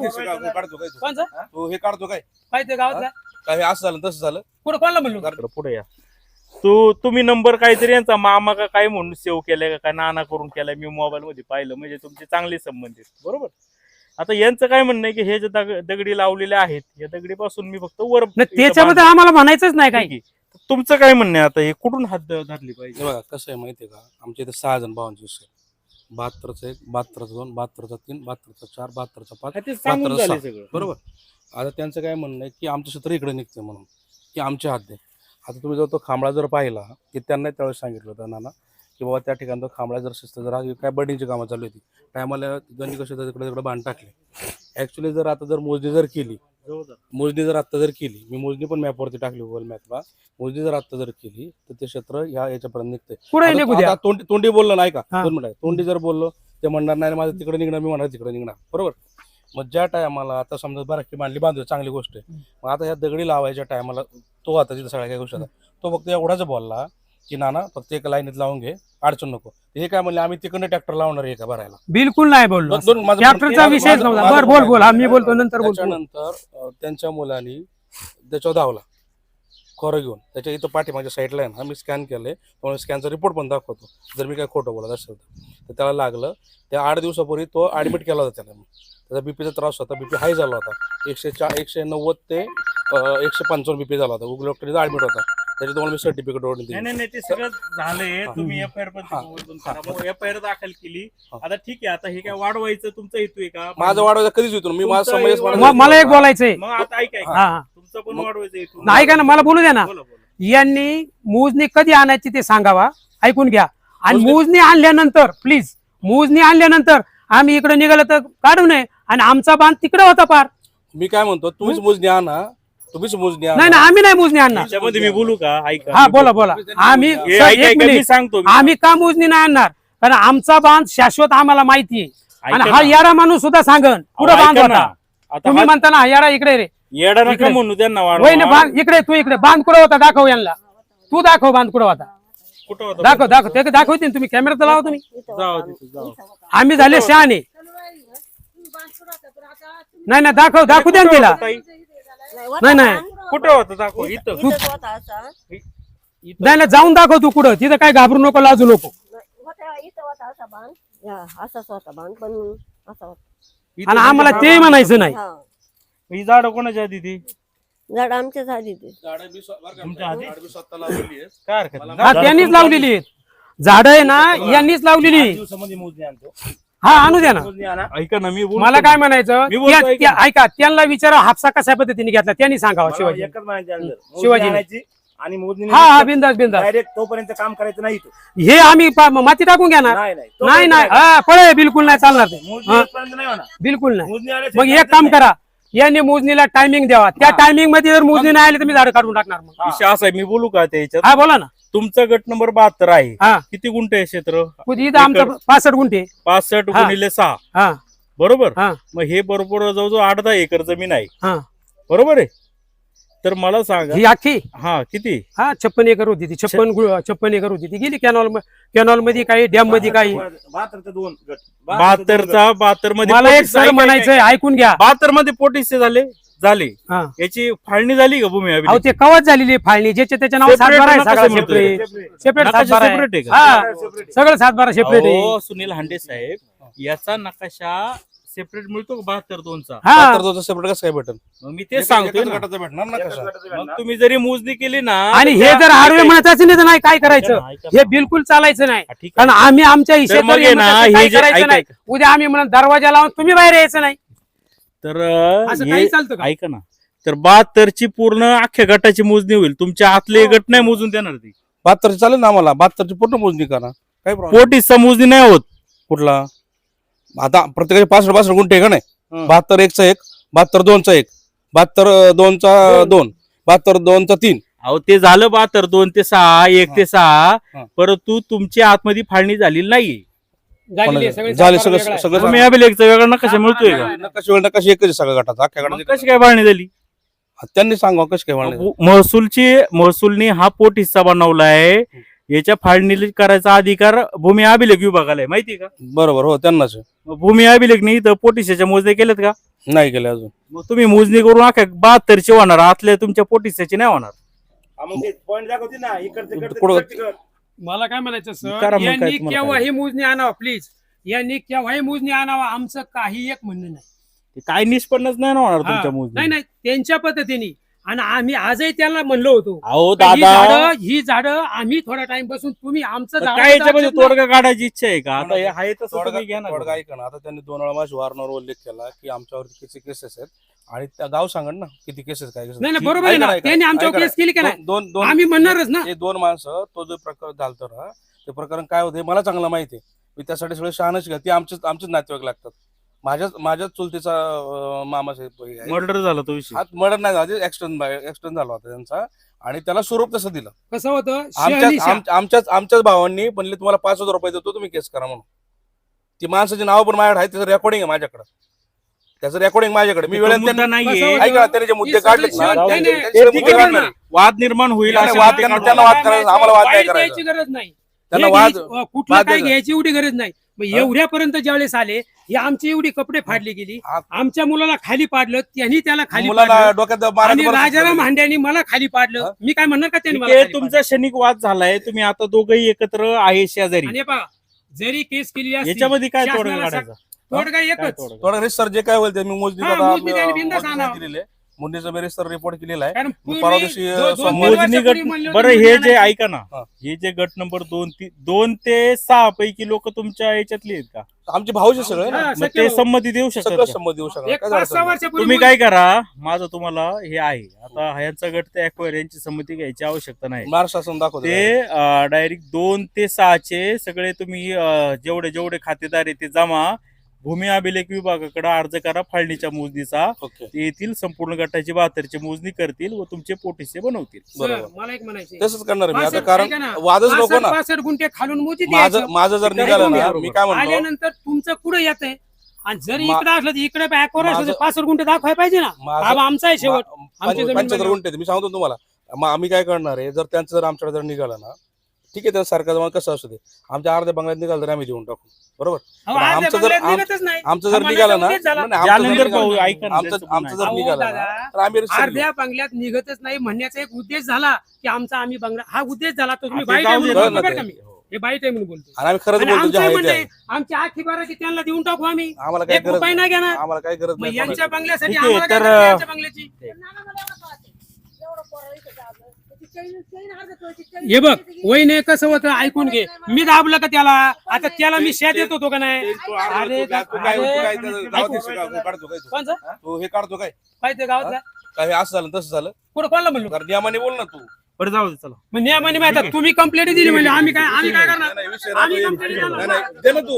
हे काढ- काढतो काय तू? कोणचं तू हे काढतो काय काय ते गावातला? काय हे असं झालं तसं झालं? कुठं कोणाला म्हणलो? इकडं पुढे या. तू तुम्ही नंबर काहीतरी यांचा मामा का काय म्हणून सेव्ह केलाय का काय नाना करून केलाय मी मोबाईल मध्ये पाहिलं म्हणजे तुमचे चांगले संबंध आहेत बरोबर? आता यांचं काय म्हणणं आहे की हे जे दग- दगडी लावलेले आहेत या दगडीपासून मी फक्त वर नाही त्याच्याबद्दल आम्हाला म्हणायचंच नाही काय ठीक आहे. तर तुमचं काय म्हणणं आहे आता? हे कुठून हात ध- धरली पाहिजे? हे बघा कसं आहे माहितीये का? आमच्या इथे सहा जण भावांचे विषय बहात्तरचा एक बहात्तरचा दोन बहात्तरचा तीन बहात्तरचा चार बहात्तरचा पाच हा, ते सांगून मात्र झाले सहा. सगळं. बरोबर? आता त्यांचं काय म्हणणं आहे की आमचं क्षेत्र इकडे निघते म्हणून की आमच्या हात आहे आता तुम्ही जर तो खांबळा जर पाहिला की त्यांना त्यावेळेस सांगितलं होतं नाना की बाबा त्या ठिकाणी तो खांबळा जर शिस्त जर काय बर्डिंगची कामं चालू होती टायमाला गणी कसे तिकडे तिकडे बांध टाकले. ॲक्च्युली जर आता जर मोजणी जर केली मोजणी जर आत्ता जर केली मी मोजणी पण मॅपवरती टाकली गुगल मॅपला मोजणी जर आत्ता जर केली तर ते क्षेत्र ह्या याच्यापर्यंत निघते तोंडी तोंडी बोललं नाही का हा. दोन मिनिटं. तोंडी जर बोललो ते म्हणणार नाही माझं तिकडे निघणार मी म्हणणार तिकडे निघणार. बरोबर? मग ज्या टायमाला आता समजा बराकी मांडली बांधली चांगली गोष्ट आहे. मग आता ह्या दगडी लावायच्या टायमाला तो आता तिथं सगळ्या काही गोष्टी. तो फक्त एवढाच बोलला की नाना फक्त एक लाईनीत लावून घे अडचण नको. हे काय म्हणले आम्ही तिकडनं ट्रॅक्टर लावणार आहे का भरायला. बिलकुल नाही बोललो. दोन- दोन- माझं- ट्रॅक्टरचा माझं- विषयच माझं- नव्हता बर बोल बोल. हा मी बोलतो नंतर बोलतो त्याच्यानंतर अं, त्यांच्या मुलांनी त्याच्यावर धावला. खोरं घेऊन. त्याच्या इथं पाठीमागच्या साईडला आहे ना मी स्कॅन केलंय. त्यामुळे स्कॅनचा रिपोर्ट पण दाखवतो. जर मी काय खोटं बोलत असेल तर. तर त्याला लागलं त्या आठ दिवसापूर्वी तो ऍडमिट केला होता त्याला. मी त्याचा बीपीचा त्रास होता. बीपी हाय झाला होता. एकशे चार एकशे नव्वद ते अं, एकशे पंचावन्न बीपी झाला होता. गुगल डॉक्टरचा ऍडमिट होता. त्याच्या तुम्हाला मी सर्टिफिकेट ओढून नाही दिली नाही नाही, ते सगळं झालंय. हा. तुम्ही एफ आय आर पण हा. एफ आय आर दाखल केली. आता ठीक आहे आता हे काय वाढवायचं तुमचा हेतू आहे का? माझा वाढवायचा कधीच होतो मी माझा तुमचं म- मला एक बोलायचंय. मग आता ऐका. हा हा. तुमचं पण वाढवायचं हेतू नाही का ना मला बोलू द्या ना. बोला बोला. यांनी मोजणी कधी आणायची ते सांगावा? ऐकून घ्या. आणि मोजणी आणल्यानंतर प्लीज मोजणी आणल्यानंतर आम्ही इकडे निघालो तर काढू नये. आणि आमचा बांध तिकडे होता पार. मी काय म्हणतो तुम्हीच मोजणी आणा. तुम्हीच मोजणी नाही ना आम्ही नाही मोजणी आणणार. त्याच्यामध्ये मी बोलू का? ऐका. हा बोला. बोला. आम्ही हे सर, ऐका, एक ऐका, मी मिनिट. सांगतो मी आम्ही का मोजणी नाही आणणार? कारण आमचा बांध शाश्वत आम्हाला माहिती आहे. आणि ऐका हा ना. यारा माणूस सुद्धा सांगन. पुढे अहो, बांध ऐका ना. होता आता तुम्ही हा म्हणता ना यारा इकडे रे. येडा नका इकडे. म्हणू त्यांना वाढवा बांध इकडे तू इकडे. बांध कुठं होता? दाखव यांना. तू दाखव बांध कुठं होता. कुठं होता? दाखव दाखव. ते दाखवते ना तुम्ही. कॅमेरा तर लावा तुम्ही. जाऊ तिथे, जाऊ. आम्ही झाले शहाणे. नाही नाही दाखव दाखवू द्या ना तिला. ताई, नाही नाही कुठं होतं? दाखव. इथं इथंच होता असा. इथं. नाही नाही जाऊन दाखव तू कुठं. तिथं काय घाबरू नको लाजू नको. होता इथं होता असा बांध या, असाच होता बांध पण असा होता. इथं आणि आम्हाला ते म्हणायचं नाही. हा. ही झाड कोणाच्या आधी ती? झाड आमच्या झाली ते. झाडं बी स्व- बरं का, तुमच्या आधी? झाडं बी स्वतः लावलेली आहेत. काय हरकत नाही. हा झाडं त्यांनीच लावलेली आहेत. झाड आहे ना यांनीच लावलेली. आठ दिवसामध्ये मोजणी आणतो. हा आणू द्या ना. ऐका ना मी बोलतो मला काय म्हणायचं? मी बोलतो, त्या- ऐका त्या- ऐका त्यांना विचारा हापसा कशा पद्धतीने घेतला त्यांनी सांगावं शिवाजी. एकच म्हणायचे आहे, मोजणी शिवाजीने. आणायची आणि मोजणी हा हा बिंदास बिंदास. डायरेक्ट तोपर्यंत काम करायचं नाही. हे आम्ही पा- माती टाकून घेणार? नाही नाही. नाही हा पळे बिलकुल नाही चालणार ते. मोजणी हा, येईपर्यंत नाही होणार. बिलकुल नाही. मोजणी आल्याशिवाय मग एक काम. करा. यांनी मोजणीला टायमिंग द्यावा. त्या टायमिंगमध्ये जर मोजणी नाही आली तर मी झाड काढून टाकणार मग. विषय असा आहे मी बोलू का त्याच्यात? हा बोला ना. तुमचा गट नंबर बहात्तर आहे. हा. किती गुंठे आहे क्षेत्र? कुठे इथं आमचं पासष्ट गुंठे. पासष्ट हा. गुणिले सहा. हा. बरोबर? हा. मग हे बरोबर जवळजवळ आठ दहा एकर जमीन आहे. हा. बरोबर आहे? तर मला सांगा. ही अख्खी हा किती? हा छप्पन एकर होती ती. छप्पन गु- छप्पन एकर होती ती. गेली कॅनॉल कॅनॉलमध्ये काही डॅममध्ये काही. बहात्तरचे दोन गट. बहात्तरचा बहात्तरमध्ये मला एक पोटीस- सर म्हणायचंय ऐका, ऐकून घ्या. बहात्तरमध्ये पोटीसचे झाले झाले. हा. याची फाळणी झाली का भूमी अहो ते कवच झालेली आहे फाळणी? ज्याचे त्याच्या नाव Separate सातबारा आहे नका सगळा समजू. सेपरेट सेपरेट नकाशा सातबारा आहे. separate आहे का? हा. सगळं सातबारा सेपरेट आहे. अहो, सुनील हांडे साहेब याचा नकाशा सेपरेट मिळतो का? बहात्तर दोनचा? हा. बहात्तर दोनचं separate कसं काय भेटन मग मी ते सांगतोय एकाच ना. गटाचं भेटणार ना कसं मग तुम्ही जरी मोजणी केली ना आणि तर हे जर आरवे म्हणायचं असेल तर नाही काय करायचं? ना. हे बिलकुल चालायचं नाही. हा, ठीक कारण आहे. आम्ही आमच्या तर हिशेब मग आहे ना, हे जे- करायचं ऐका- नाही. उद्या आम्ही म्हणून दरवाजा लावून तुम्ही बाहेर यायचं नाही. तर अं, असं हे- काही चालतं का? ऐका ना. तर बहात्तरची पूर्ण अख्ख्या गटाची मोजणी होईल. तुमच्या आतले हो. गट नाही मोजून देणार ती. बहात्तरची चालेल ना आम्हाला. बहात्तरची पूर्ण मोजणी करा. काय प्रॉब्लेम पोटीसचा मोजणी नाही होत. कुठला? आता प्रत्येकाचे पासष्ट पासष्ट गुंठे आहे का नाही. बहात्तर एकचा एक बहात्तर दोनचा एक बहात्तर दोनचा दोन. बहात्तर दोनचा तीन. अहो ते झालं बहात्तर दोन ते सहा एक ते सहा. परंतु तुमची आतमध्ये फाळणी झालेली आहे, सगळी झाले सगळं. सगळं तुम्ही अभिलेखचा वेगळा नकाशा मिळतोय का? नकाशी वेळ नकाशी एकच आहे सगळ्या गटाचा अख्ख्या मग गटाचा कशी काय फाळणी झाली? त्यांनी सांगा कशी काय म्हणले महसूलची महसूलनी हा पोट हिस्सा बनवलाय. याच्या फाळणी करायचा अधिकार भूमी अभिलेख विभागाला आहे माहिती आहे का? बरोबर हो त्यांनाच आहे. भूमी अभिलेखनी इथं पोटिसाच्या मोजण्या केल्यात का? नाही केले अजून. मग तुम्ही मोजणी करून अख्या बहात्तरचे होणार आतल्या तुमच्या पोटिसाची नाही होणार. हा, पॉईंट दाखवते ना इकडचे इकडचे. मला काय म्हणायचं करा सर मग काय यांनी तुम्हाला केव्हाही मोजणी आणावं प्लीज यांनी केव्हाही मोजणी आणावं आमचं काही एक म्हणणं नाही. ते काय निष्पन्नच नाही ना होणार हा. तुमच्या नाही मोजणी नाही त्यांच्या पद्धतीने. आणि आम्ही आजही त्याला म्हणलो होतो अहो का ही दादा. झाडं ही झाडं आम्ही थोडा टाइम बसून तुम्ही आमचं झाड काय याच्यामध्ये तोडगा काढायची इच्छा आहे का? आता हे आहे तसं तुम्ही घ्या ना. तोडगा ऐका ना. आता त्यांनी दोन वेळा माझ्या वारंवार उल्लेख केला की आमच्यावर किती केसेस आहेत आणि त्या गाव सांगण ना किती केसेस काय cases. नाही नाही बरोबर आहे ऐका ना ऐका, त्यांनी आमच्यावर ऐका. केस केली का नाही? दोन दोन दोन आम्ही म्हणणारच ना. ते दोन माणसं तो जो प्रकार झालता ना ते प्रकरण काय होते मला चांगलं माहिती आहे. मी त्यासाठी सगळे शहाणच घ्या. ती आमचेच आमचेच नातेवाईक लागतात. माझ्याच माझ्याच चुलतीचा मामाचा. मर्डर झाला तो विषय हात मर्डर नाही झाला ऍक्सिडेंट ऍक्सिडेंट झाला होता त्यांचा आणि त्याला स्वरूप तसं दिलं कसं होतं आमच्याच आमच्याच भावांनी म्हणले तुम्हाला पाच हजार रुपये देतो तुम्ही केस करा म्हणून ती माणसाची नाव पण माझ्याकडे आहे त्याचं रेकॉर्डिंग आहे माझ्याकडे त्याचं रेकॉर्डिंग माझ्याकडे मी तो वेळेत नाहीये कसं ऐका ना, त्याने जे मुद्दे काढले. ना. वाद निर्माण होईल वाद त्यांना-. वाद करायचा, आम्हाला वाद नाही वाईट करायचा. द्यायची गरज नाही त्यांना वाद कुठलं काय. घ्यायची एवढी गरज नाही मग एवढ्यापर्यंत ज्यावेळेस आले ही आमची एवढी कपडे फाडली गेली. आमच्या मुलाला खाली पाडलं त्यांनी त्याला खाली मुलाला पाडलं. डोक्यात आणि बरं राजाराम. हांड्यानी मला खाली पाडलं. हा? मी काय म्हणणार का त्यांनी मला खाली तुमचा क्षणिक वाद झालाय. तुम्ही आता दोघही एकत्र आहे? शेजारी. आणि हे पहा जरी केस केली असती, याच्यामध्ये काय तोडगा शासनाला काढायचा? तोडगा काय एकच. तोडगा? थोडं रिसर जे काय होईल ते मी मोजणी हा, बिनधास्त आणावं. आहे मुंडीचं मी रिसर रिपोर्ट केलेला आहे कारण पूर्वी परवा दिवशी, दोन मोजणी गट होते बरं हे जे. ऐका ना हा. हे जे गट नंबर दोन ती- दोन ते सहा पैकी लोक तुमच्या याच्यातले आहेत का आमचे भाऊचे सगळे ना हा, मग ते भाऊ. संमती देऊ शकतात का? संमत देऊ शकणार एक काय पाच अडचण सहा नाही. वर्षापूर्वी तुम्ही काय करा माझं तुम्हाला हे आहे आता ह्यांचा गट ते अक्वायर यांची संमती घ्यायची आवश्यकता नाही महाराष्ट्र शासन दाखवतो ते डायरेक्ट दोन ते सहाचे सगळे तुम्ही अं, जेवढे जेवढे खातेदार आहे ते जमा भूमी अभिलेख विभागाकडे अर्ज करा फाळणीच्या मोजणीचा. ओके. ते येतील संपूर्ण गटाची बहात्तरची मोजणी करतील व तुमचे पोटिसे बनवतील. सर, बरोबर. मला एक म्हणायचे तसंच करणार मी आता कारण वादच नको ना. पासष्ट गुंठे खालून माझं द्यायचं. माझं जर निघालं ना. मी काय म्हणतो? आल्यानंतर तुमचं कुठं येत आहे आणि जर मा- इकडे असलं तर इकडे बॅकवर असलं तर पासष्ट गुंठे दाखवायला पाहिजे ना. माझं- बाबा आमचा आहे शेवट. मा- आमची जमीन पंच्याहत्तर म्हणजे- गुंठे आहेत. मी सांगतो तुम्हाला. मग आम्ही काय करणार आहे जर त्यांचं जर आमच्याकडे जर निघालं ना ठीक आहे त्या सरकार कसं असू दे. आमच्या अर्ध्या बंगल्यात निघालं तर आम्ही देऊन टाकू. बरोबर? अहो, पण अर्ध्या आमचं जर- बंगल्यात आम- निघतच नाही. आमचं जर आम्हाला निघालं तर ना उद्याच झाला. नाही, नाही, आमचं जर जालंधर निघालं भाऊ ना, ऐका ना, आमचं त्यांचं आमचं जर अहो, निघालं ना दादा, तर आम्ही रिक्षा अर्ध्या बंगल्यात निघतच नाही म्हणण्याचा एक उद्देश झाला की आमचा आम्ही बंगला हा उद्देश झाला तो तुम्ही आता बाईट जाऊ आहे दे म्हणून बोलतो ते. बरं का मी? हे बाईट आहे म्हणून बोलतो आणि आम्ही खरंच आणि बोलतो जे आमचं आहे ते. म्हणणं आहे. आहे, आमची आखी बाराची त्यांना देऊन टाकू आम्ही. आम्हाला काय एक गरज रुपये नाही घेणार. आम्हाला काय गरज मग नाही यांच्या कोणाची. बंगल्यासाठी ठीक आहे, आम्हाला काय तर, करायचं यांच्या बंगल्याची? हे बघ. वहिने कसं होतं ऐकून घे. मी दाबलं का त्याला? आता त्याला मी शेत देत होतो का नाही? अरे, गावात? कोणचं? तू हे काढतो काय? काय ते काय हे असं झालं तसं झालं. कुठं कोणाला म्हणलो? कारण नियमाने बोल ना तू. बरं जाऊ दे चला मग नियमाने माहिती आहे, तुम्ही कंप्लेंट दिली म्हणजे आम्ही काय आम्ही काय करणार नाही, नाही, विषय राहतो आम्ही एक. कंप्लेंट नाही, देणार. नाही, दे ना तू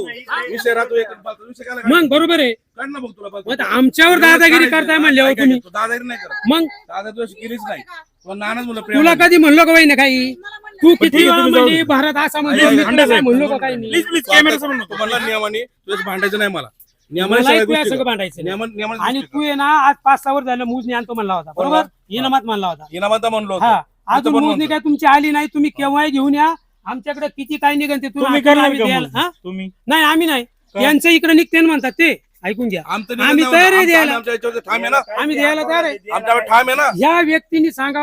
विषय राहतो एक. विषय काय मग बरोबर आहे काढ ना बघ तुला मग. आता आमच्यावर दादागिरी करताय म्हणल्यावर काय तुम्ही तू दादागिरी नाही करत मग दादा केलीच नाही तुला नानाच म्हणलं तुला प्रेमाने. कधी म्हणलो का वहिने काही तू किती वेळा म्हणली दे. भारत असा म्हणतो ऐक, मी ऐक, तुला काय ऐक, म्हणलो का काही नाही प्लीज प्लीज तू कॅमेरा आता- समोर तू म्हणला नियमाने तुझ्याच भांडायचं नाही मला नियमाने मला सगळ्या तुझ्या गोष्टी सगळं कर. भांडायचं नाही. नियमन- नियमाने आणि गोष्टी तू आहे ना आज पाच सहा वर झालं मोजणी आणतो म्हणला होता बरोबर बरोबर. इनामात म्हणला होता. इनामात म्हणलो होतो. हा अजून मोजणी म्हणतो. काय तुमची आली नाही तुम्ही केव्हाही घेऊन या. आमच्याकडे किती काय निघन ते तुम्ही तुम्ही करणार आम्ही का द्यायला- मोजणी? हा? तुम्ही. नाही आम्ही नाही. का? त्यांचं इकडे निघते म्हणतात ते. ऐकून घ्या. आमचं आम्ही तयार आहे आमचं- द्यायला. आमच्या ठाम आहे ना? आम्ही द्यायला तयार आहे. आमच्यावर ठाम आहे ना? ह्या व्यक्तीने सांगा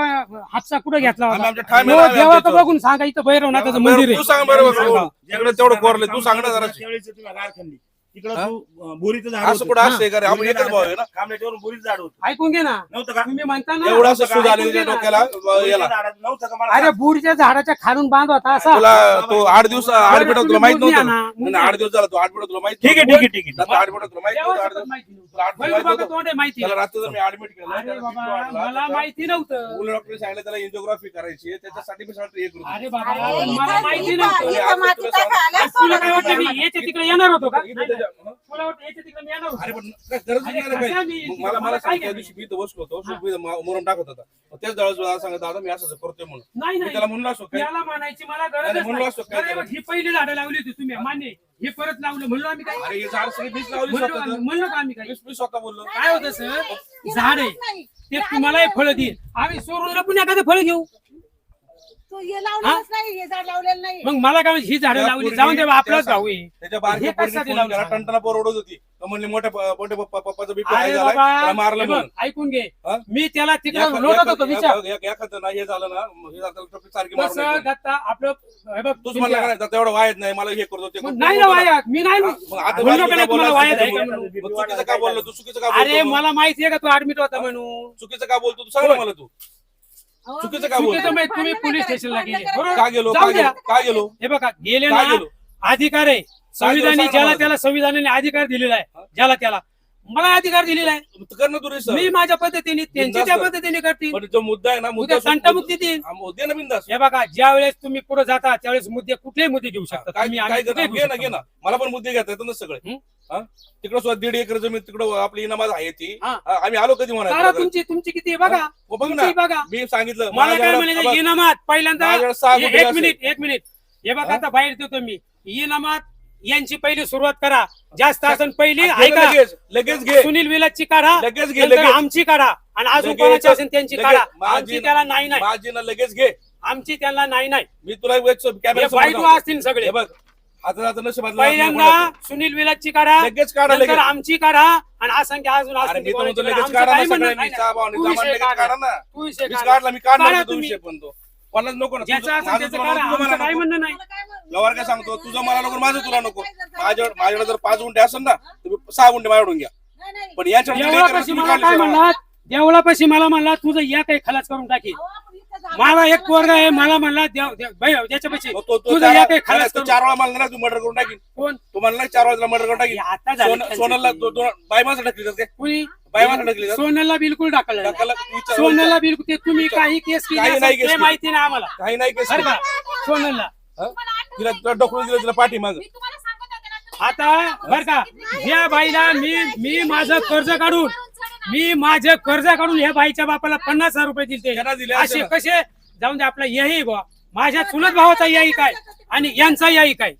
हापसा कुठे घेतला आम्ही होता आमच्या ठाम आहे हो, ना, आम्ही देवा आमच्या का बघून सांगा इथं भैरवनाथाचं मंदिर बरं, आहे. तू सांग बरोबर तेवढं कोरले तू सांग ना जरा. त्यावेळेस तुम्ही गार खाल्ली. तिकडं? तू बोरीचं झाड असं होतं. कुठं असते का रे? आपण एकच भाऊ आहे ना खांबल्याच्यावरून बोरीचं झाड होतं ऐकून घे ना नव्हतं का तुम्ही म्हणता ना एवढं. डोक्याला अं, बोरीच्या याला झाडाचं नव्हतं का मला अरे. बुरच्या झाडाच्या खालून बांध होता असा तुला तो आठ दिवस आठ मिनिटं तुला तुम्ही माहीत नव्हतं आणा, ना? मोजणी नाही, आठ. दिवस झाला तू आठ मिनिटं तुला माहीत ठीक आहे ठीक आहे ठीक आहे. आठ मिनिटं तुला माहीत नव्हतं आठ देवाचं दिवस माहिती नव्हतं. तुला आठ दिवस बैल माहीत बाबा नव्हतं तोंड आहे माहिती त्याला नाही. रात्री जर मी ऍडमिट केलं अरे त्याला बाबा BP वाढला, मला माहिती नव्हतं मुलं डॉक्टरने सांगितलं त्याला एन्जिओग्राफी करायची आहे, त्याच्यासाठी मी सांगतो एक रुपये. अरे बाबा अरे, मला माहिती नव्हतं तुला काय वाटतं मी याच्या तिकडे येणार होतो का तुला वाटतं याच्या तिकडे मी येणार अरे होतो पण काय गरज नाही अरे, ना काही. कशा मी- मग मला मला मला सांग काय त्या दिवशी मी इथं बसलो होतो सुखी मोरम टाकत होता. मग मला सांगत दादा मी असं करतोय म्हणून. नाही मी नाही त्याला म्हणलो असो काय? त्याला म्हणायची मला गरज म्हणलो असतो काय. ही पहिली झाडं लावली होती तुम्ही मान्य हे परत लावलं. म्हणलो आम्ही काय? अरे हे झाड सगळी लावली म्हणलो स्वतः आम्ही- म्हणलो का आम्ही काय? मी स्वतः बोललो. काय होतं सर? झाड. आहे ते तुम्हाला फळ देईल. आम्ही सोडून पुन्हा एखादं फळ घेऊ. तू हे लावलेलंच नाही हे झाड लावलेलं नाही. मग मला काय ही झाडं लावली जाऊन दे बा, आपलाच त्या भाऊ आहे त्याच्या बारक्या पोरीने कशासाठी फोन लावलं केला, सांगा? टणटणा पोर ओढत होती. तर म्हणले मोठ्या मोठ्या पप्पा- पप्पाचा बीपी हाय अरे झालाय बाबा त्याला मारलं हे बघ, म्हणून. ऐकून घे. हा? मी त्याला तिकडे लोटत होतो विचार. एखादं- एखादं ना हे झालं ना मग हे झालं तर सारखी मारून कसं येतो. दत्ता आपलं हे बघ तूच म्हणला का नाही, तेवढं वायत नाही मला हे करतो ते मग करतो. नाही ना वाया मी नाही मग आता म्हणलं बाजूला का नाही तुम्हाला बोलायचं वाया आहे तू का बोल. म्हणून? मग चुकीचं का बोललो तू चुकीचं का अरे मला माहिती आहे का तू ऍडमिट होता म्हणून. चुकीचं का बोलतो? तू सांग ना मला तू. चुकीचं का मी- बोलतो? चुकीचं माहिती तुम्ही पोलीस स्टेशनला गेले बरोबर का गेलो? जाऊ का द्या. गेलो का गेलो? हे बघा गेले का ना गेलो? अधिकार आहे. संविधानी सांग ना ज्याला मला. त्याला संविधानाने अधिकार दिलेला हा? आहे. ज्याला त्याला मला अधिकार दिलेला आहे. तू कर ना तू research. मी माझ्या पद्धतीने त्यांची त्या. पद्धतीने करतील पण जो मुद्दा आहे ना उद्या मुद्दा संतमुक्ती देईल हा, मुद्दे ना बिंदास. हे बघा ज्या वेळेस तुम्ही पुढे जाता त्यावेळेस मुद्दे कुठलेही मुद्दे घेऊ शकता. काय तुम्ही घे घे. ना. मला पण मुद्दे घेता येतात ना सगळे. हं? तिकडं सुद्धा दीड एकर जमीन तिकडं आपली इनामात आहे ती. हा. हा, आम्ही आलो कधी म्हणायचं तुमची तुमची किती आहे? बघा. हो, बघ ना. तुमची बघा. मी सांगितलं मला काय माझ्याकडं- म्हणायचं? इनामात. पहिल्यांदा माझ्याकडं सहा हे- गुंठे एक असेल. मिनिट एक मिनिट. हे बघा हा? आता बाहेर देतो मी. इनामात यांची पहिली सुरुवात करा. जास्त असेल पहिली ऐका. लगेच लगेच घे. सुनील विलाची काढा लगेच घे नंतर लगेच. आमची काढा. आणि अजून लगेच- कोणाची असेल त्यांची लगेच. काढा. माझी- आमची त्याला नाही नाही. माझी ना लगेच घे. आमची त्याला नाही नाही. मी तुला हे वाईट असतील सगळे. बघ. नशिबात पहिल्यांदा सुनील विलाची काढा. लगेच काढा नंतर लगेच. आमची काढा. आणि असंख्य अजून अरे असतील मी तर म्हणतो कोणाची लगेच आमचं काढा ना काही म्हणणं सगळ्यांनी. नाही. चहा पाहुणे तू विषय लगेच काढा. काढा ना. तू विषय मीच काढा. काढला मी काढणार काढा तो तुम्ही. विषय पण तो. पन्नास नको ना ज्याचं तुझं- असेल माझं त्याचं तुला काढा. नको, तुझं आमचं मला काही नको. म्हणणं नाही? लवर काय सांगतो तुझं मला नको माझं तुला नको माझ्यावर माझ्याकडे जर पाच गुंठे असेल ना तुम्ही सहा गुंठे माझ्याकडून घ्या. पण याच्या देवळापाशी मला काय देवळापाशी मला म्हणला तुझं या काही खलास करून टाकी. मला एक पोरगा आहे. मला म्हणला देव तो तुझं चार- या काही खलास करून चार वेळा मला तू मर्डर करून टाकीन कोण? तू म्हणला चार वेळा मर्डर करून टाकीन हे आता झालं सोन- त्यांचं सोनाला ते. दो- दोन बाय माणसं टाकली जाते कुणी? बाय माणसं टाकली जाते सोनलला बिलकुल टाकलं विचार- सोनलला बिलकुल ते तुम्ही काही केस केली असेल नाही केस ते केली. माहिती नाही आम्हाला. काही नाही केस बरं का? केली. सोनलला. हा? तिला तिला डोकं दिलं तिला पाठी माग. आता बर का? या बाईला मी मी माझं कर्ज काढून मी माझं कर्ज काढून या बाईच्या बापाला पन्नास हजार रुपये दिले त्यांना दिले असे असेल. कसे? जाऊन दे आपला यही बुवा. माझ्या चुलत भावाचा याही काय? आणि यांचा याही काय?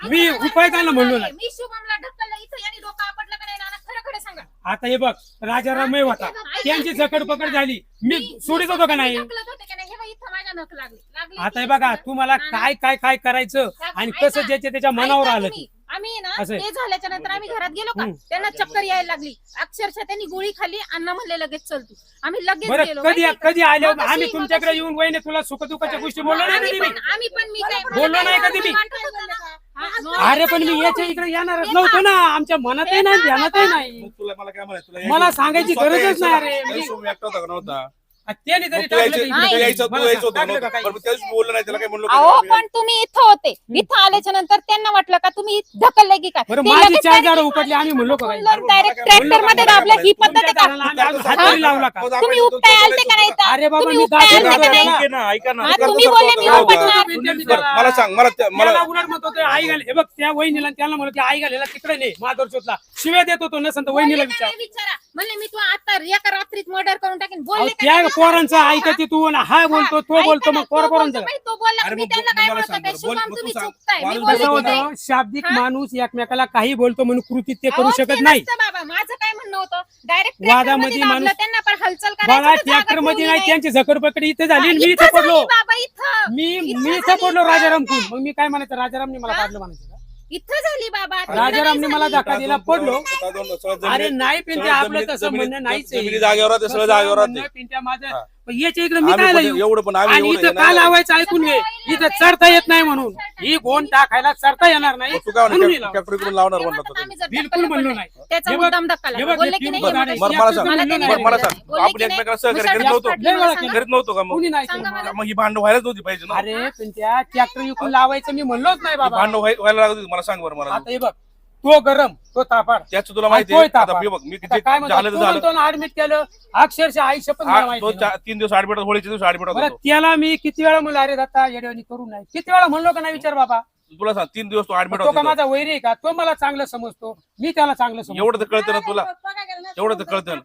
मी रुपये त्यांना म्हणलो नाही. मी शुभमला ढकललं इथं. यांनी डोकं आपटलं का नाही नाना? खरं खरं सांगा. आता हे बघ राजारामय होता. त्यांची जकड पकड झाली. मी सोडित होतो का नाही? ढकलत होते का नाही? हे बघ इथं माझ्या नख लागली. लागली आता हे बघा तुम्हाला काय काय काय करायचं आणि कसं ज्याच्या त्याच्या मनावर आलं ते. आम्ही ना असं आहे. ते झाल्याच्यानंतर आम्ही घरात गेलो का हम्म. त्यांना चक्कर यायला लागली अक्षरशः त्यांनी गोळी खाली अण्णा म्हणले लगेच चल तू आम्ही लगेच बरं गेलो कधी माहितीये का? कधी आले मगाशी- आम्ही तुमच्याकडे मगाशी- येऊन वहिनी तुला सुखदुःखाच्या गोष्टी बोललो नाही आम्ही कधी मी पण आम्ही पण मी काय बोललो नाही कधी मी. हा. अरे पण मी याच्या इकडे येणारच नव्हतो ना आमच्या मनातही नाही ध्यानातही नाही मग तुला मला काय म्हणायचं तुला मला यायचं- सांगायची गरजच नाही ना. अरे. त्यावेळेस सोम एकटा होता का नव्हता त्याने मग तरी तू टाकलं यायचं ते तू इकडे. यायचं तू मला यायचं सांग, होतं टाकलं का नव्हतं. काही? बरं, त्यावेळेस बोललो नाही त्याला काय म्हणलो अहो का? पण तुम्ही इथं होते इथं आल्याच्यानंतर त्यांना वाटलं का तुम्ही ढकलले की काय बरं ते माझी लगेच चार direct झाडं उपटली आम्ही म्हणलो का काही? डायरेक्ट ट्रॅक्टरमध्ये? दाबलं ही पद्धत आहे तुमच्या का झाडाला आम्ही अजून हा? हात तरी लावला का तो तुम्ही उपटाय आलते का नाही? अरे बाबा तुम्ही मी उपटाय दाखवलं आलते का नाही? त्याला. ठीक आहे ना ऐका ना हा, करतो, तुम्ही करतो, बोलले मी. उपटणार मला सांग मला त्या- मला मला उलट म्हणतो ते आई घाल हे बघ त्या वहिनीला आणि त्याला म्हणतो आई घालेला तिकडे नाही माधुरचोतला शिव्या देत होतो नसं तर वहिनीला विचारा म्हणले मी तू आता एका रात्रीत मर्डर करून टाकेन अहो, बोलले का त्या नाही. पोरांचं ऐकते तू हा बोलतो तो बोलतो ना, मग पोरा तो बोलतो पोरांचं बाई, तो बोलला अरे मी मग त्यांना मग काय मला बोलतो सांग काय बरं, बोल, शुभम मग तुम्ही तू सांग. चुकताय मी माणूस बोलले कसं की होतं नाही शाब्दिक हा? माणूस एकमेकाला काही बोलतो म्हणून कृतीत ते करू अहो, शकत ते नाही नसतं बाबा माझं काय म्हणणं होतं डायरेक्ट वादामध्ये माणूस- त्यांना पण हलचल बघा करायचं तर जागा ट्रॅक्टरमध्ये ठेवली नाही. त्यांची झकडपकडी इथे झाली हा, आणि मी इथं इथं पडलो झाली बाबा इथं मी इथं मी इथं झाली पडलो इथं. राजारामपूर मग मी काय म्हणायचं राजारामने मला हा? पाडलं म्हणायचं का? इथं झाली बाबा तिकडं राजारामने नाही मला झाली. धक्का दिला पडलो अरे नाही पिंट्या आपलं तसं म्हणणं नाहीच जागेवर राहते सगळं जागेवर राहते पिंट्या माझं हा. पण याच्या इकडे मी काय पण एवढं पण आम्ही आणि एवढं इथं हे का नाही- लावायचं ऐकून घे. इथं चढता येत नाही म्हणून. ही गोण टाकायला चढता येणार नाही? मग तू काय म्हणून मी म्हणतो लावतो. ट्रॅक्टर इकडून लावणार ते म्हणला होता बिलकुल म्हणलो पण नाही. त्याचा हे बघ- मुद्दाम धक्का हे लागला बघ, बोलले हे की नाही पिंपळ हे झाडे- मगाशी बरं, मला सांग. मला त्यांनी बरं, मला बोलले सांग. बोलले आपण की नाही, एकमेकाला सहकार्य करीत नव्हतो. सांगा. करीत नव्हतो का मग? कोणी नाही सांगा मला. मग ही भांडण व्हायलाच नव्हती पाहिजे ना. अरे पिंट्या ट्रॅक्टर इकडून लावायचं मी म्हणलोच नाही ही बाबा भांडण व्हाय- व्हायला लागत होती मला सांग बरं मला आता हे बघ तो गरम तो तापाड. त्याच तुला माहिती आहे. आता बघ मी किती काय म्हणतो झालं तू तर झालं. म्हणतो ना ऍडमिट केलं अक्षरशः आयुष्य पण मला हा, माहिती तो नाही. चा- तीन दिवस आडबिटात होळीचे दिवस बरं होतो त्याला मी किती वेळा म्हणलं अरे दत्ता येडवणी करू नाही. किती वेळा म्हणलो का नाही विचार बाबा. तुला सांग तीन दिवस तो का होता माझा वैरी आहे का? तो मला चांगलं समजतो. मी त्याला चांगलं समजतो. एवढं तर कळतं ना तुला. एवढं तर कळतं.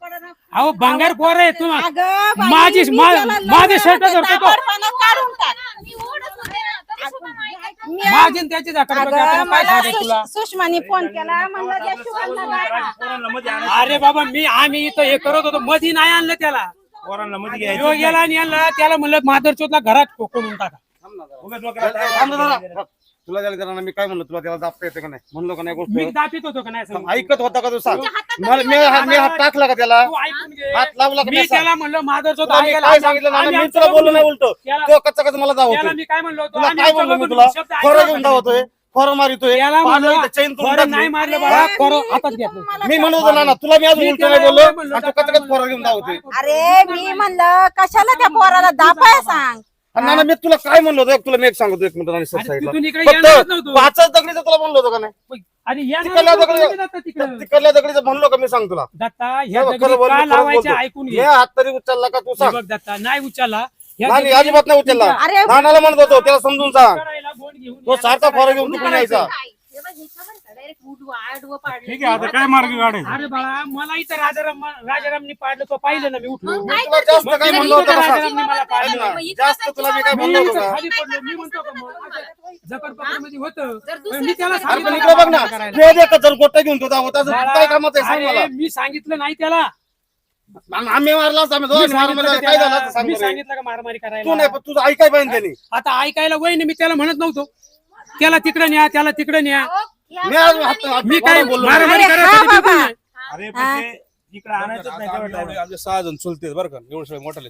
अहो भंगार पोर आहे तू अगं बाई, माझी- मी माझे शर्ट होते, धरतो तो. ताबडतोब काढून टाक. मी ओढत होते ना, मी- माझी आणि त्याची झाकड अगं, काय मला सांगायचं तुला सुष- सुषमाने फोन केला म्हणलं त्या शुभमला गाठा. पोरांना मध्ये आणायचं. अरे बाबा मी आम्ही इथं हे करत होतो मधी नाही आणलं त्याला पोरांना मध्ये ह्यो घ्यायचं गेला आणि याला त्याला म्हणलं माधरचोतला घरात कोकणून टाका उगाच डोक्याला थांब ना ताप- जरा. तुला त्याला त्याला मी काय म्हणलं तुला त्याला दाबता येते का नाही? म्हणलो का नाही मी गोष्ट दापित होतो का नाही सांग? ऐकत होता का तू सांग? तुमच्या हातात मला- मी मी हात टाकला का त्याला? तू ऐकून घे. हात लावला का मी सांग? त्याला म्हणलं माधरचोत तुला मी काय सांगितलं मी तुला बोललो नाही उलट. तो कच्चा कच्चा मला त्याला दावतोय मी काय म्हणलो होतो? तुला आम्ही काय म्हणलो मी तुला? शब्द खोरं घेऊन नाही? खोरं मारितोय. त्याला पाहिलं म्हणलं, इथं chain करून खोरं नाही टाकली. मारलं बाबा खोरं हातात घेतलं. मी म्हणत होतो ना ना तुला मी अजून मी उलट त्याला नाही बोललो. एवढं म्हणलं, आणि तू दादा कच्चा कच्चा म्हणलं, खोरं घेऊन धावतोय अरे मी म्हणलं कशाला त्या पोराला दापाय सांग? आणि नाना मी तुला काय म्हणलो होतो? तुला मी एक सांगतो एक मिनिट आणि सर साईडला तिथून इकडे येणारच फक्त नव्हतो. पाचच दगडीचं तुला म्हणलो होतो का नाही? आणि या तिकडल्या दगडी- दगडीचं म्हणलो का मी सांग तुला? ह्या हे बघ, दगडी खरं बोलतो, का खरं लावायचे बोलतो. ऐकून मी घे हात तरी उचलला का तू सांग? बघ दत्ता नाही उचलला. ह्या नाही दगडी- अजिबात नाही उचलला. अरे नानाला म्हणत होतो त्याला समजून सांग. करायला बोट घेऊन तो सारखा करायला खोरं घेऊन तिकडून करायचं? यायचा? ठीक आहे आता काय मार्ग काढायचा अरे बाळा मला इथं राजाराम राजारामनी पाडलं तो पाहिलं ना मी उठलो मग काय तुला करतो? जास्त काय मग म्हणलं होतं का सांग? राजारामनी मला पाडलं ऐक मग ना, इथं जास्त त्याची तुला मी काय बाबा- म्हणलो मी होतो? इथं का खाली पडलो मी म्हणतो का मग? जकडपत्रामध्ये होतं जर पण मी त्याला घर- अरे पण सांगितलं इकडे बघ ना काय करायला. ते दे का जर गोट्या घेऊन तो धावत असं बाळा, काय कामाचं आहे सांग अरे, मला. मी सांगितलं नाही त्याला. आम- आम्ही मारला असता, आम्ही मी सांगितलं का काय झालं त्याला? असतं सांग मी बरं. सांगितलं का मारामारी तू नाही करायला पण तुझं ऐकाय पाहिजे त्यांनी. आता ऐकायला वय मी त्याला म्हणत नव्हतो. त्याला तिकडे न्या त्याला तिकडे न्या मी आज हात- हात- मी काय बोललो मारामारी अरे, करायसाठी हा बिलकुल बाबा. नाही. अरे पण ते इकडे आणायचंच नाही आता तेवढं आम्ही एवढे- आमचे सहा जण चुलते बरं का एवढे सगळे मोठाले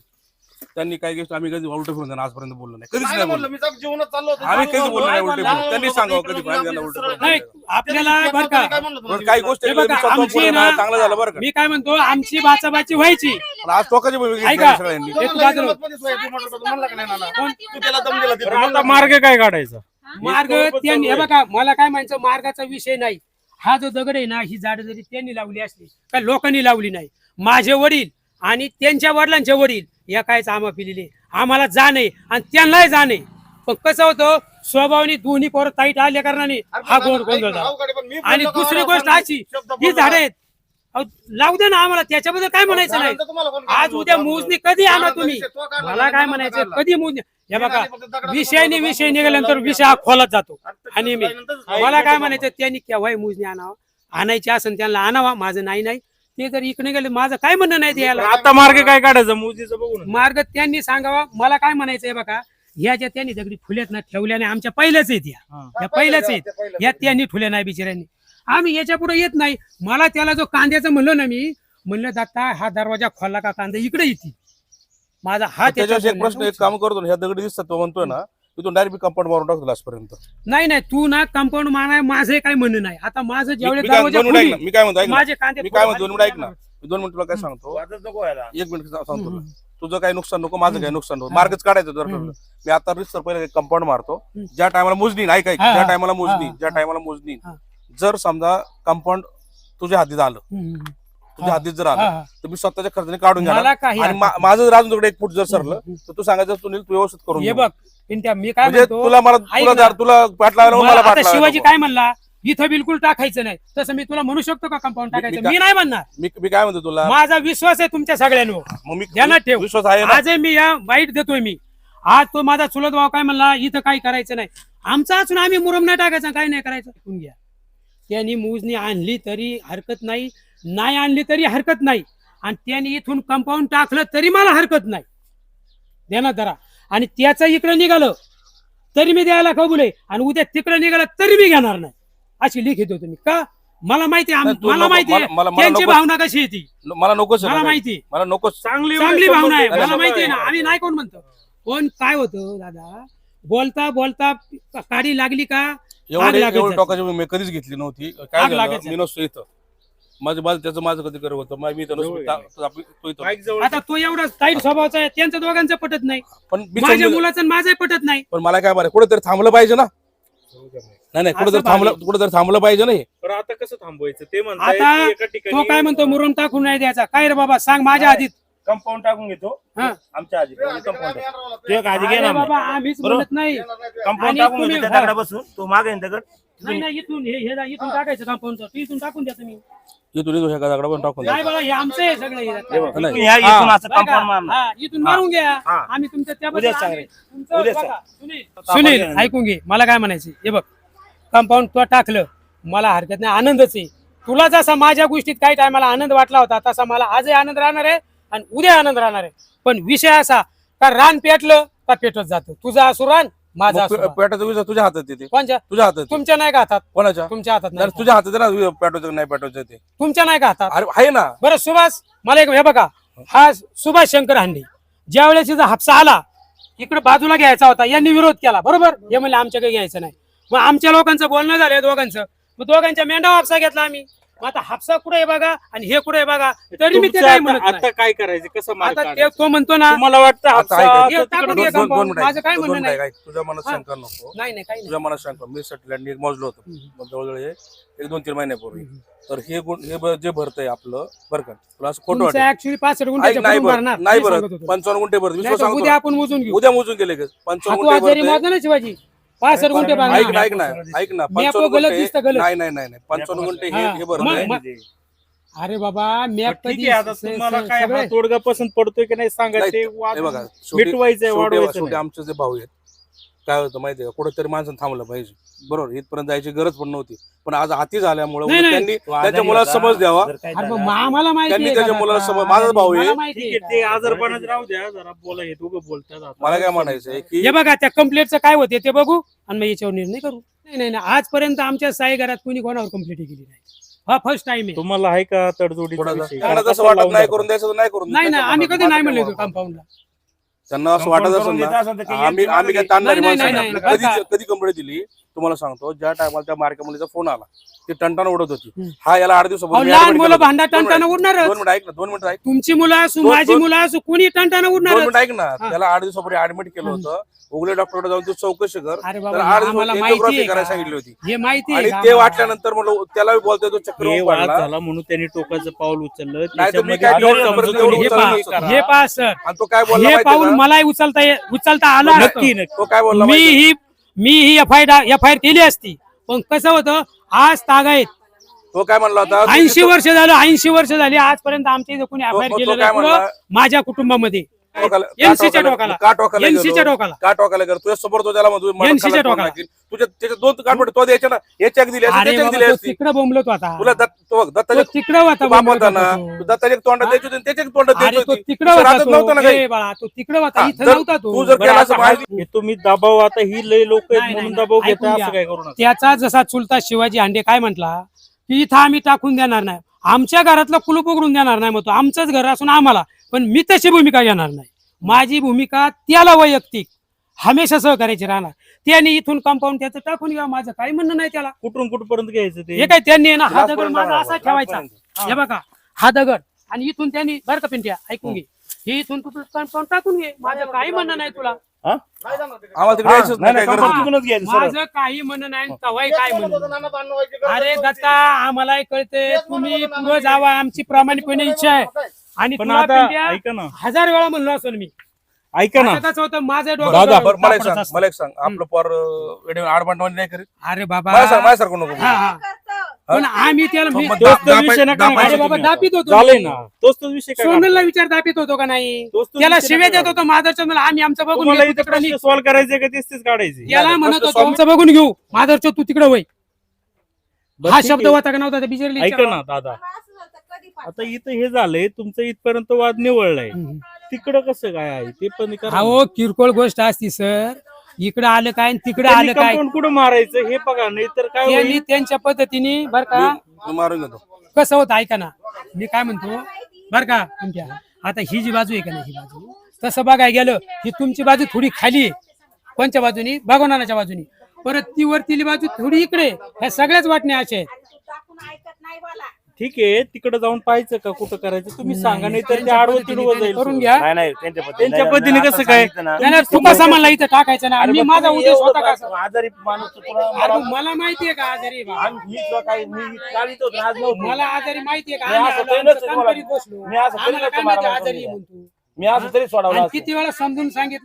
त्यांनी काय गोष्ट आम्ही कधी उलट फिरून त्यांना आजपर्यंत बोललो नाही कधीच नाही बोललो मी तर जीवनात चाललो होतो. आम्ही कधी बोललो नाही. उलटे फिरून. त्यांनी सांगावं कधी उलटे फिरून. नाही आपल्याला बरं का काय म्हणलं काही गोष्टी हे बघा, आमची ना- चांगलं झालं बरं का मी काय म्हणतो आमची बाचाबाची व्हायची पण आज टोकाची भूमिका घेतली ऐका. सगळ्यांनी एक तुम्हाला बाजूला- हिंमत मध्येच व्हायची, म्हटलं होतं, म्हणलं का नाही नाना? कोण? तू त्याला दम दिला तिथं, बरं, आता म्हणलं मार्ग काय काढायचा मार्ग त्यांनी हे बघा मला काय म्हणायचं मार्गाचा विषय नाही. हा जो दगड आहे ना ही झाड जरी त्यांनी लावली असली का लोकांनी लावली नाही. माझे वडील आणि त्यांच्या वडिलांचे वडील या कायच आम्हा पिलेले आम्हाला जाणे आणि त्यांनाही जाणे पण कसं होतं स्वभावाने दोन्ही पोरं ताईट आल्या कारणाने हा गोंधळ ना, झाला. आणि दुसरी गोष्ट अशी ही झाड? आहेत. अहो, लावू दे ना आम्हाला त्याच्याबद्दल काय म्हणायचं नाही. आज उद्या? मोजणी कधी आणा तुम्ही? मला काय म्हणायचं. कधी मोजणी? हे बघा विषयाने विषय निघाल्यानंतर विषय हा खोलत जातो. आणि मी मला काय म्हणायचं त्यांनी केव्हाही मोजणी आणावं? आणायची असेल त्यांना आणावा माझं नाही नाही. ते जर इकडे गेले माझं काय म्हणणं नाही द्यायला? आता मार्ग काय काढायचा? मोदीचं बघू ना. मार्ग त्यांनी सांगावा. मला काय म्हणायचंय बघा ह्या ज्या त्यांनी दगडी फुल्यात ना ठेवल्या नाही आमच्या पहिल्याच आहेत या. या पहिल्याच आहेत. या त्यांनी ठुल्या नाही बिचाऱ्यांनी. आम्ही याच्यापुढे येत नाही. मला त्याला जो कांद्याचं म्हणलो ना मी म्हणलं दत्ता हा दरवाजा खोलला का कांदा? इकडे येते. माझा हा त्याच्यावर एक प्रश्न एक त्याच्या काम करतो ना ह्या दगडी दिसतात तो म्हणतोय ना तिथून डायरेक्ट कंपाऊंड मारून टाकतो लास्टपर्यंत नाही नाही तू ना कंपाऊंड माराय माझं काही म्हणणं नाही. आता माझं मी काय दरवाजा दोन मिनिट ऐक खोली, ना मी काय म्हणतो ऐक ना. माझे कांदे मी काय म्हणतो दोन मिनिट ऐक ना. मी दोन मिनिट तुला काय सांगतो. वादच नको व्हायला. एक मिनिट सांगतो. तुला. तुझं काही नुकसान नको माझं काही नुकसान नको. मार्गच काढायचं जर. मी आता रिसर पहिले कंपाऊंड मारतो. हम्म. ज्या टायमाला मोजणी ऐक ऐक. हा, ज्या हा. टायमाला मोजणी हा, ज्या. टायमाला मोजणी. हा. जर समजा कंपाऊंड तुझ्या हातीत आलं हम्म. तुझ्या हा. हातीत जर हा, आलं हा. तर मी स्वतःच्या खर्चाने काढून घेणार मला काही आणि मा- माझं जर अजून तुकडे एक फूट जर सरलं हम्म. तर तू सांगायचं सुनील तू व्यवस्थित करून हे घे. बघ पिंट्या मी काय म्हणजे म्हणतो तुला मला ऐक तुला ना. जर- तुला पाठ लावायला मला मला पाठ आता शिवाजी लावायला काय म्हणला इथं बिलकुल टाकायचं नाही तसं मी तुला म्हणू शकतो का कंपाऊंड मी- मी टाकायचं काय- मी नाही म्हणणार मी मी काय म्हणतो तुला माझा विश्वास आहे तुमच्या सगळ्यांवर मग मी ध्यानात ठेव. विश्वास आहे ना मी या वाईट देतोय मी आज तो माझा चुलत भाऊ काय म्हणला इथं काही करायचं नाही आमचा असून आम्ही मुरम नाही टाकायचा काही नाही करायचं ऐकून घ्या त्यांनी मोजणी आणली तरी हरकत नाही नाही आणली तरी हरकत नाही. आणि त्यांनी इथून कंपाऊंड टाकलं तरी मला हरकत नाही. देणार धरा आणि त्याचं इकडं निघालं तरी मी द्यायला कबूल आहे. आणि उद्या तिकडं निघालं तरी मी घेणार नाही. अशी लिखित होतो मी. का? मला माहिती आहे, नाही, तू मला नको- माहिती आहे मला- मला- मला त्यांची नको- भावना कशी येते मला नकोच आहे मला माहिती आहे. मला नकोच चांगली चांगली भावना आहे मला माहिती आहे ना. आम्ही नाही कोण म्हणतो. पण काय होतं दादा? बोलता बोलता काडी लागली का? एवढे. टोकाची मी कधीच घेतली नव्हती. काय आग झालं? लागत मी नसतो इथं. माझं माझं त्याचं माझं कधी करत होतं? मी इथं नसतो. ता- तो आपली- तो इथं. माईक जवळ आता तो एवढा ताईट स्वभावाचा आहे त्यांचं दोघांचं पटत नाही. पण मी माझ्या समजून- मुलाचं आणि माझंही पटत नाही. पण मला काय बरं कुठेतरी थांबलं पाहिजे ना. नाही नाही कुठेतरी असं थांबलं भारी. कुठेतरी थांबलं पाहिजे नाही बरं आता कसं थांबवायचं? ते म्हणताय आता की एका ठिकाणी तो काय म्हणतो मुरुम टाकून नाही द्यायचा. काय रे बाबा सांग माझ्या आधीत कंपाऊंड टाकून घेतो. हा. आमच्या आधी. कंपाऊंड तू एक आधी अरे घेणार बाबा आम्हीच बरोबर. म्हणत नाही. कंपाऊंड आणि टाकून तुम्ही- घेतो त्या दगडा बसून तो मागे दगड? नाही नाही इथून हे हे इथून टाकायचं कंपाऊंडचं तू इथून टाकून द्या तुम्ही. इथून इथून ह्या दगडा पण टाकून नाही द्या. बाबा हे आमचं आहे सगळं हे. नाही. ह्या इथून असं बघा, कंपाऊंड मारणार हा, इथून मारून घ्या. हा. आम्ही तुमच्या त्याबद्दल उद्याच सांगेन. आम्ही- तुमचं उद्याच बघा, सुनील सुनील ऐकून घे. मला काय म्हणायचं हे बघ. कंपाऊंड तो टाकलं मला हरकत नाही. आनंदच आहे. तुला जसा माझ्या गोष्टीत काही टायमाला आनंद वाटला होता. तसा मला आजही आनंद राहणार आहे. आणि उद्या आनंद राहणार आहे. पण विषय असा का रान पेटलं का पेटत जातं. तुझा असू रान माझा असू रान. पेटाचा विषय तुझ्या हातात येते. कोणच्या? तुझ्या हातात. तुमच्या नाही का हातात? कोणाच्या? तुमच्या हातात तर नाही. तुझ्या हातात आहे ना पेटवायचं नाही पेटवायचं ते. तुमच्या नाही का हातात? अरे आहे ना. बरं सुभाष मला एक हे बघा. हा सुभाष शंकर हांडे. ज्या वेळेस तिचा हापसा आला इकडे बाजूला घ्यायचा होता. यांनी विरोध केला. बरोबर? हे म्हणले आमच्याकडे घ्यायचं नाही. मग आमच्या लोकांचं बोलणं झालं या दोघांचं. मग दोघांच्या मेंढा हापसा घेतला आम्ही. मग आता हापसा कुठे आहे बघा आणि हे कुठे आहे बघा तरी मी ते तुमचं काय आता म्हणत नाही. आता काय करायचं कसं मार्ग आता ते काढायचं? तो म्हणतो ना तुम्हाला वाटतं आता हापसा ऐका. आता हे तिकडं टाकून दोन दे दोन- कंपाऊंड. दोन मिनिटं माझं काय म्हणणं मिनिटं नाही. ऐक. तुझ्या मनात हा. शंका नको नाही नाही काही नाही तुझ्या मनात शंका मी सटलँड मोजलो होतो मग जवळजवळ हे एक दोन तीन महिन्यापूर्वी तर हे गुण- हे ब- जे भरतंय आपलं बरं का तुला असं खोटं तुमचं पाच गुंठ्याच्या नाही भरत भरणार नाही मी सांगत भरत होतो. पंचावन्न गुंठे भरत नाही विश्वास तर सांगतो उद्या आपण मोजून घेऊ उद्या मोजून गेले का पंचावन्न गुंठे भरतंय. ना शिवाजी पाच गुंठे ऐक ना ऐक ना ऐक ना. मी आपलं पंचावन्न गलत गुंठे दिसतं गलत. नाही नाही नाही नाही. पंचावन्न गुंठे हे हा. हे मग- भरतंय मग- अरे बाबा मॅप ठीक कधी आहे आता स- तुम्हाला स- काय सगळे- तोडगा पसंत पडतोय की नाही सांगा नाही, ते वाद हे बघा शेवटी- मिटवायचंय शेवटी वाढवायचं शेवटी नाही. आमचे जे भाऊ आहेत काय होतं माहितीये का कुठेतरी माणसं थांबलं पाहिजे बरोबर इथपर्यंत जायची गरज पण नव्हती पण आज हाती झाल्यामुळे नाही, नाही. त्यांनी त्याच्या मुलाला. समज द्यावा जर काय अरे मग झालं- मा- आम्हाला माहिती त्यांनी आहे त्याच्या का मुलाला? समज- माझा भाऊ आहे. मला माहिती ठीक आहे आहे ते का? आजारपणात राहू द्या जरा बोला हे दोघं बोलतात आता. मला काय म्हणायचंय की हे बघा त्या कंप्लेंटचं काय होते ते बघू आणि मग याच्यावर निर्णय करू नाही नाही नाही आजपर्यंत आमच्या साई घरात कोणी कोणावर कंप्लेंट केली नाही हा फर्स्ट टाइम आहे तुम्हाला आहे का तडजोडीचा कोणाला विषय? त्यांना कारण जसं कसं वाटत लावून नाही? करून द्यायचं तर नाही करून नाही. आम्ही कधी नाही काय म्हणलो. कंपाऊंडला त्यांना असं वाटत असेल ना काही आम्ही आम्ही काय ताणणारी नाही, माणसं नाही, नाही. नाही, कधी कधी कंप्लेंट दिली? तुम्हाला सांगतो ज्या टायमाला त्या मार्के मुलीचा फोन आला ती टंटान उडत होती. हा याला आठ दिवसापूर्वी लहान मुलं. भांडा मिनिटं- उडणारच दोन मिनिटं ऐक ना दोन मिनिटं ऐक तुमची मुलं असू माझी मुलं असू कोणी टंटानं दोन उडणार मिनिटं ऐक ना. त्याला आठ दिवसापूर्वी ऍडमिट केलं होतं उगले डॉक्टरकडे जाऊन तू चौकशी कर अरे त्याला आठ आम्हाला दिवस माहिती करायला का? सांगितली होती हे माहिती आणि आहे ते? वाटल्यानंतर म्हणलं त्याला बोलतोय तो चक्र हे वाद. झाला म्हणून त्यांनी टोकाचं पाऊल उचललं नाही तर मी त्याच्यामध्ये काय एवढं हे उचललं पहा सर आणि तो काय बोलला हे माहितीये का? मलाही उचलता ये- उचलता आलं. नक्की नक्की तो काय बोलला मी माहितीये ही मी ही एफ आय एफ आय केली असती पण कसं होतं आज तागायत? तो काय म्हणला होता ऐंशी वर्ष झालं ऐंशी वर्ष झाली आजपर्यंत आमच्या इथे कोणी एफ आय काय नाही. पुढं माझ्या कुटुंबामध्ये का टोकाला. का टोकाला NC च्या गेलो? टोकाला. का टोकाला गेलो तुझ्या समोर तो त्याला टोकाला. त्याच्या दोन तो ना दिली दिली तिकडं दत्ताच्या तिकडं होता होता ना. दत्ताच्या तोंडात द्यायची होती त्याच्या तोंडात अरे द्यायची तो होती तिकडं दुसरं होता हातात नव्हतं ना तो काही ए बाळा तो तिकडं होता इथं जर नव्हता तो तू जर बरं, केला आता असं माहिती- तुम्ही दबाव आता ही लय लोक म्हणून दबाव. घेता असं. काय करू नका त्याचा जसा चुलता शिवाजी हांडे काय म्हटला की इथं आम्ही टाकून देणार नाही आमच्या घरातलं कुलूप उघडून देणार नाही मग तो आमचंच घर असून आम्हाला. पण मी तशी भूमिका घेणार नाही. माझी भूमिका त्याला वैयक्तिक. हमेशा सहकार्याची राहणार. त्याने इथून कंपाऊंड त्याचं टाकून घ्या. माझं काही म्हणणं नाही त्याला. कुठून कुठपर्यंत घ्यायचं ते? हे काय त्यांनी आहे ना? हा दगड माझा असा ठेवायचा. हे बघा. हा दगड. आणि इथून त्यांनी बरं का पिंट्या ऐकून घे. हे इथून तू कंपाऊंड टाकून घे. माझं काही म्हणणं नाही तुला. आम्हाला तिकडे. हा, यायचंच नाही, नाही नाही, काय गरज कंपाऊंड नाही. तिथूनच घ्यायचं सरळ. माझं काही म्हणणं नाही तवाही काय म्हणणं? अरे दत्ता आम्हाला कळते तुम्ही पुढे जावा आमची प्रामाणिकपणे इच्छा आहे. आणि पण तुला आता पिंट्या ऐका ना. हजार वेळा म्हणलो असेल मी. ऐका ना. आता कसं होतं माझं दादा डोकं बरं मला एक सांग. मला एक सांग. आपलं पोर वेडे आडबांडवानी नाही करीत? अरे बाबा. मला सांग माझ्यासारखं नको हा हा. पण आम्ही त्याला मी- मग तोच दाप- तो विषय नका अरे बाबा तुम्ही. दापित होतो. झालंय. ना. तोच विषय काय सोनलला विचार दापित होतो का नाही? तोच तो त्याला विषय शिव्या देत होतो माधरच्या मुलं आम्ही आमचं बघून तुम्हाला घेऊ इथे तिकडं प्रश्न निघ. सॉल्व्ह करायचे का? तेच तेच काढायचे. याला नाही, म्हणत होतो आमचं बघून घेऊ. माधरच्या तू तिकडे वय. हा शब्द. होता का नव्हता ते बिचारली ऐका ना दादा. आता इथं हे झालंय तुमचं इथपर्यंत वाद निवळलाय. तिकडं कसं काय आहे? ते पण करा. ना. अहो किरकोळ गोष्ट असती सर. इकडे आलं काय आणि तिकडे आलं काय? कुठं मारायचं हे बघा नाही तर काय त्यांनी होईल? त्यांच्या पद्धतीने बर का मारून घेतो. कसं होतं ऐका ना. मी काय म्हणतो बर का तुमच्या आता ही जी बाजू आहे का नाही ही बाजू? तसं बघायला गेलं ही तुमची बाजू थोडी खाली आहे. कोणच्या बाजूनी? भगवानाच्या बाजूनी. परत ती वरतीली बाजू थोडी इकडे आहे. ह्या सगळ्याच वाटण्या अशा आहेत. ठीक आहे तिकडे जाऊन पाहायचं का कुठं करायचं तुम्ही सांगा नाही तर ते आडवं तिडवं जाईल करून घ्या नाही नाही त्यांच्या पद्धतीने त्यांच्या नाही, पद्धतीने नाही, कसं काय? सांगितलं ना. नाही, नाही, तू कसा म्हणला इथं टाकायचं ना अरे मी मग माझा उद्देश एवढं होता का असं? आजारी माणूस तुला अरे मला माहितीये का आजारी बा? आणि मी तुला काही मी चालित होतो आज नव्हतो मला आजारी माहितीये का मी आम्ही असं आलो, तरी आमचं नसतं काम बोला. करीत बसलो मी असं तरी आम्हाला नसतं काय माहिती आजारी आहे मी असं तरी सोडवलं आणि असतं. किती वेळा समजून सांगितलं